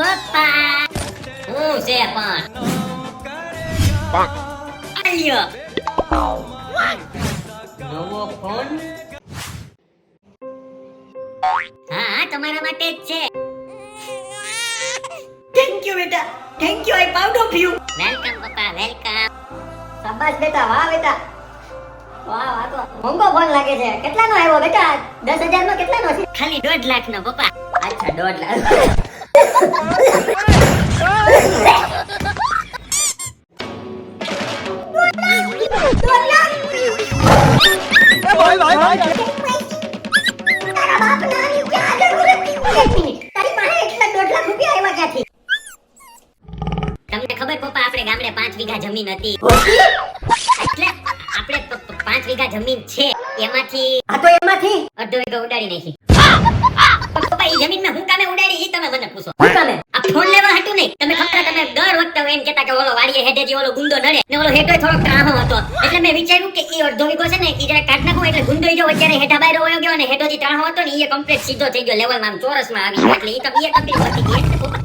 પપ્પા. હું છે પણ. આલ્યો નવો ફોન? હા હા તમારા માટે જ છે. થેન્ક યુ બેટા. Thank you I proud of you welcome પપ્પા વેલકમ શાબાશ બેટા. વાહ બેટા. વાહ વાહ તો મોંઘો ફોન લાગે છે. કેટલાનો આવ્યો બેટા? દસ હજાર નો કેટલાનો છે? ખાલી દોઢ લાખ નો પપ્પા. અચ્છા દોઢ લાખ. તારા બાપના આવી ગયા આગળ બોલે એક મિનિટ તારી પાસે એટલા દોઢ લાખ રૂપિયા આવ્યા ક્યાંથી? તમને ખબર પપ્પા આપણે ગામડે પાંચ વીઘા જમીન હતી. એટલે આપણે પાંચ વીઘા જમીન છે. એમાંથી આ તો એમાંથી? અડધો વીઘો ઉડાડી નાખી. પપ્પા એ જમીન મેં હું કામે ઉડાડી ઈ તમે મને પૂછો. હું કામે? આ ફોન લેવા હતું નહીં. તમે ખબર દર વખતે એમ કહેતા કે ઓલો વાડીએ હેઠેથી ઓલો ગુંદો નડે ને ઓલો હેઠો થોડો ત્રાહો હતો. એટલે મેં વિચાર્યું કે એ અડધો વીઘો છે ને, એ જરા કાઢ નાખું એટલે ગુંદો જો અત્યારે હેઠા બાયરો વયો ગયો અને હેઠોથી ત્રાહો હતો ને એ કમ્પ્લીટ સીધો થઈ ગયો લેવલમાં આમ ચોરસમાં આવી ગયો. એટલે એ તો બે પતી ગઈ.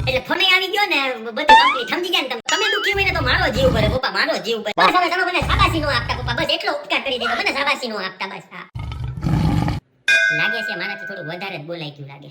એટલે ફોને આવી ગયો ને, બધી કમ્પ્લીટ સમજી ગયા ને તમે. દુખી હોય ને તો મારો જીવ ભરે, પપ્પા, મારો જીવ ભરે. બસ હવે તમે મને સાબાસી નો આપતા, પપ્પા, બસ એટલો ઉપકાર કરી દેજો. મને સાબાસી નો આપતા, બસ, હા. લાગે છે મારાથી થોડું વધારે જ બોલાઈ ગયું લાગે.